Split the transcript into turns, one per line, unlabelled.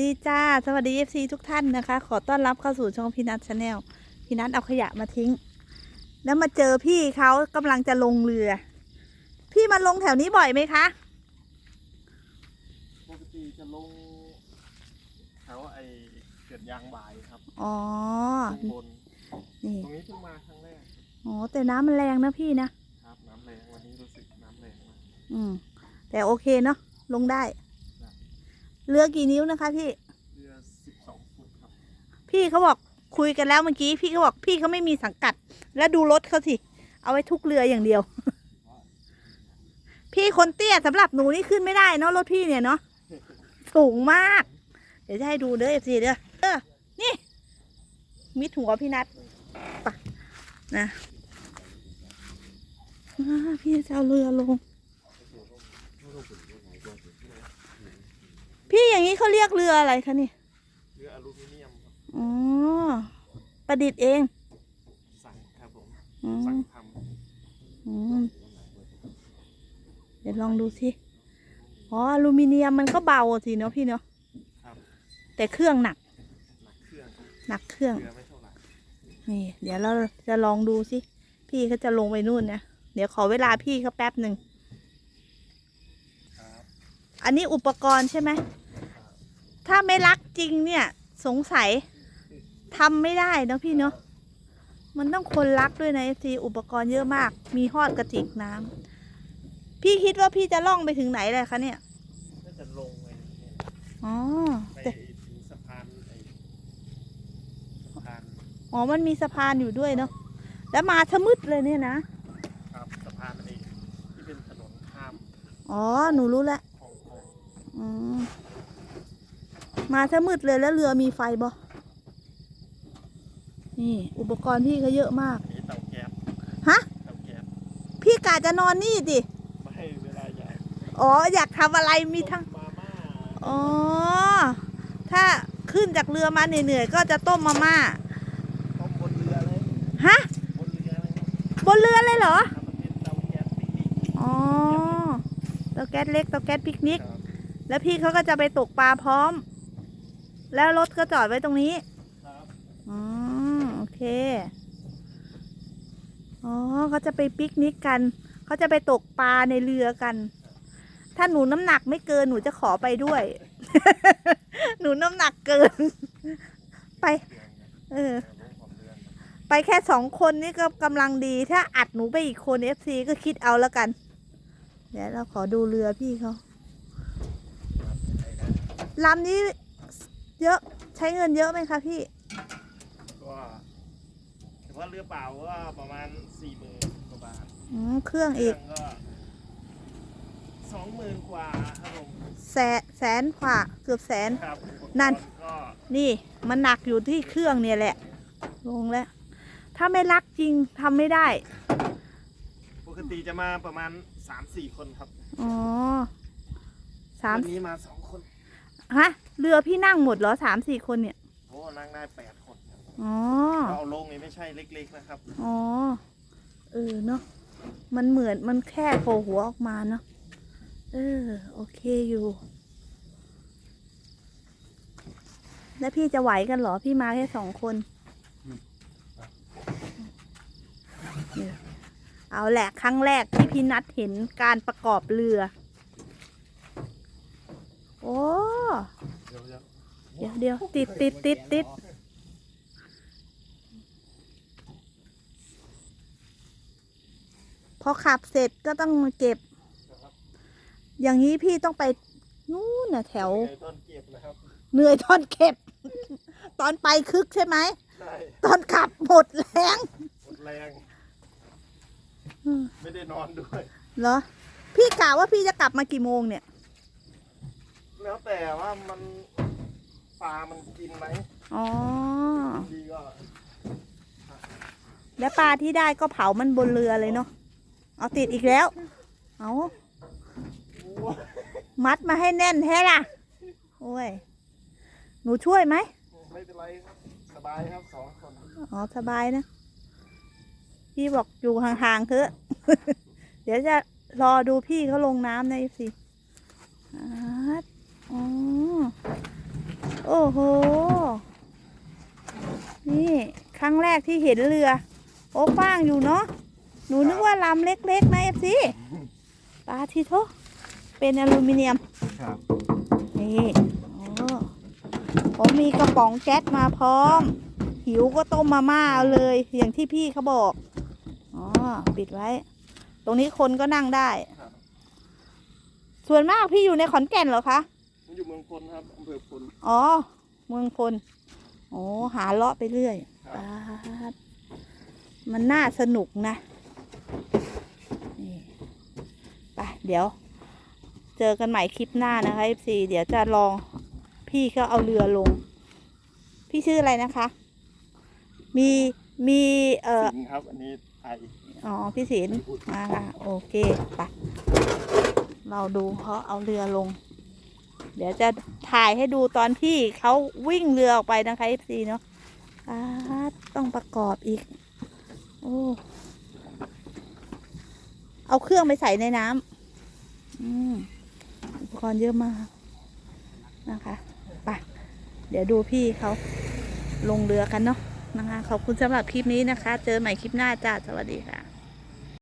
ดีจ้า สวัสดีเอฟซีทุกท่านนะคะ ขอต้อนรับเข้าสู่ช่องพี่นัทชาแนลพี่นัทเอาขยะมาทิ้ง แล้วมาเจอพี่เขากำลังจะลงเรือ พี่มาลงแถวนี้บ่อยไหมคะ
ปกติจะลงแถวไอเกิดยางบ่ายครับ
อ๋อ
ลงบน
นี่
ตรงนี้เพิ่งมาครั้งแรก
อ๋อแต่น้ำมันแรงนะพี่นะ
ครับน้ำแรงวันนี้รู้สึกน้ำแรงมาก
อืมแต่โอเคเนาะลงได้
ได้
เรือกี่นิ้วนะคะพี่
เรือสิบสองฟุตครับ
พี่เขาบอกคุยกันแล้วเมื่อกี้พี่เขาบอกพี่เขาไม่มีสังกัด แล้วดูรถเขาสิ เอาไว้ทุกเรืออย่างเดียว พี่คนเตี้ยสำหรับหนูนี่ขึ้นไม่ได้เนาะรถพี่เนี่ยเนาะสูงมาก เดี๋ยวจะให้ดูเด้อเอฟซีเด้อเออนี่ มิดหัวพี่นัทไปะนะอ่าพี่จะเอาเรือลงพี่ อย่างนี้เขาเรียกเรืออะไรคะนี่
เรืออลูมิเนียมครับ
อ๋อประดิษฐ์เอง
สั่งครับผม
อื
สั่ง
ม
ท
อืมเดี๋ยวลองดูสิอ๋ออลูมิเนียมมันก็เบาสิเนาะพี่เนาะำ
ครับ
แต่เครื่องหนัก
หนักเครื่องครับ
หนักเครื่อง
เรือไม่เท่าไหร่
นี่ เดี๋ยวเราจะลองดูสิ พี่เขาจะลงไปนู่นนะ เดี๋ยวขอเวลาพี่เขาแป๊บหนึ่ง
ครับ
อันนี้อุปกรณ์ใช่ไหม ถ้าไม่รักจริงเนี่ย สงสัยทำไม่ได้เนอะพี่เนาะมันต้องคนรักด้วยนะเอซีอุปกรณ์เยอะมาก มีหอดกระติกน้ำพี่คิดว่าพี่จะล่องไปถึงไหนเลยคะเนี่ย
น่าจะลงไปเนี่ย
อ๋อ
ไป
แต่
ถึงสะพานไอสะพาน
อ๋อมันมีสะพานอยู่ด้วยเนาะแล้วมาชะมืดเลยเนี่ยนะ
ครับสะพานไอที่เป็นถนนข้าม
อ๋อ หนูรู้แล้ว
คลองคลอง
อืม มาชะมืดเลยแล้วเรือมีไฟบ่นี่ อุปกรณ์พี่เขาเยอะมาก
มีเตาแก๊ส
ฮะ
เตาแก๊ส
พี่กาจะนอนนี่ดิ
ไม่เวลาใหญ่
อ๋ออยากทำอะไรมีทั้ง
มาม่า
อ๋อ ถ้าขึ้นจากเรือมาเหนื่อยๆก็จะต้มมาม่า
ต้มบนเรือเลย
ฮะ
บนเรือเลยครับ
บนเรือเลยเหรอ
ทำมันเป็นเตาแก๊สปิกนิก
อ๋อเตาแก๊สเล็กเตาแก๊สปิกนิก
ครับ
แล้วพี่เขาก็จะไปตกปลาพร้อม แล้วรถก็จอดไว้ตรงนี้
ครับ
อ๋อโอเค อ๋อเขาจะไปปิกนิกกัน เขาจะไปตกปลาในเรือกัน ถ้าหนูน้ำหนักไม่เกินหนูจะขอไปด้วย หนูน้ำหนักเกิน ไป เออ
เรือลงของเรือ
ไปแค่สองคนนี่ก็กำลังดี ถ้าอัดหนูไปอีกคนเอฟซีก็คิดเอาแล้วกัน เดี๋ยวเราขอดูเรือพี่เขาลำนี้ เยอะใช้เงินเยอะไหมคะพี่
ก็เฉพาะเรือเปล่าก็ประมาณสี่หมื่นกว่าบาท
อืมเครื่อง
เค
อี
รื่อกงก็สองหมื่นกว่าครับผม
แสนแสนกว่าเกือบแสน
ครับอุปกรณ์
นั่น
ก็
นี่มันหนักอยู่ที่เครื่องเนี่ยแหละ ลงแล้ว ถ้าไม่รักจริงทำไม่ได้
ปกติจะมาประมาณสามสี่คนครับ
อ๋อสาม
วันนี้มาสองคน
ฮะ เรือพี่นั่งหมดเหรอสามสี่คนเนี่ย
โอ้นั่งได้แปดคนครับ
อ๋อ
เราเอาลงนี่ไม่ใช่เล็กๆนะครับ
อ๋อ เออเนาะ มันเหมือนมันแค่โผล่หัวออกมาเนาะ เออ โอเคอยู่ แล้วพี่จะไหวกันเหรอ พี่มาแค่สองคนเนี่ยเอาแหละครั้งแรกที่พี่นัดเห็นการประกอบเรือ โอ้
เดี๋ยว
เดี๋ยวเดี๋ยวติดติดติดติดพอขับเสร็จก็ต้องมาเก็บ อย่างนี้พี่ต้องไปนู่นน่ะแถว
ต้นเก็บนะครับ
เหนื่อยตอนเก็บ ตอนไปคึกใช่ไหม
ใช่
ตอนขับหมดแรง
หมดแรง
อืม
ไม่ได้นอนด้วย
เหรอ พี่กะว่าพี่จะกลับมากี่โมงเนี่ย
แล้วแต่ว่ามันปลามันกินไหม
อ๋อ
ดีก็
แล้วปลาที่ได้ก็เผามันบนเรือเลยเนาะ เอาติดอีกแล้ว เอา
โอ้
มัดมาให้แน่นแท้ล่ะ โอ้ย หนูช่วยไหม
ไม่เป็นไรครับ สบายครับสองคน
อ๋อ สบายนะ พี่บอกอยู่ห่างๆเถอะ เดี๋ยวจะรอดูพี่เขาลงน้ำนะสิอ๋ อ โอ้โห นี่ครั้งแรกที่เห็นเรือ โอ้กว้างอยู่เนาะ หนูนึกว่าลำเล็กๆนะเอฟซีปลาทีโทเป็นอลูมิเนียม
ครับ
นี่โอ้ผมมีกระป๋องแก๊สมาพร้อม หิวก็ต้มมาม่าเอาเลย อย่างที่พี่เขาบอก อ๋อ ปิดไว้ ตรงนี้คนก็นั่งได้
ครับ
ส่วนมากพี่อยู่ในขอนแก่นเหรอคะ
ผม อยู่เมืองพลครับอำเภอพล
อ๋อ เมืองพลโอ้หาเลาะไปเรื่อย
ครับ
ป๊าดมันน่าสนุกนะนี่ไปเดี๋ยว เจอกันใหม่คลิปหน้านะคะ FC เดี๋ยวจะลอง พี่เขาเอาเรือลง พี่ชื่ออะไรนะคะ มีมีเอ่อ
สิงห์ครับ อันนี้ไทย
อ๋อ พี่ศิลป์มาค่ะ โอเค ไป เราดูเขาเอาเรือลง เดี๋ยวจะถ่ายให้ดูตอนที่เขาวิ่งเรือออกไปนะคะ FC เนาะอ่าต้องประกอบอีก โอ้เอาเครื่องไปใส่ในน้ำอุปกรณ์เยอะมากนะคะไปเดี๋ยวดูพี่เขาลงเรือกันเนาะนะคะ ขอบคุณสำหรับคลิปนี้นะคะ เจอใหม่คลิปหน้าจ้า สวัสดีค่ะ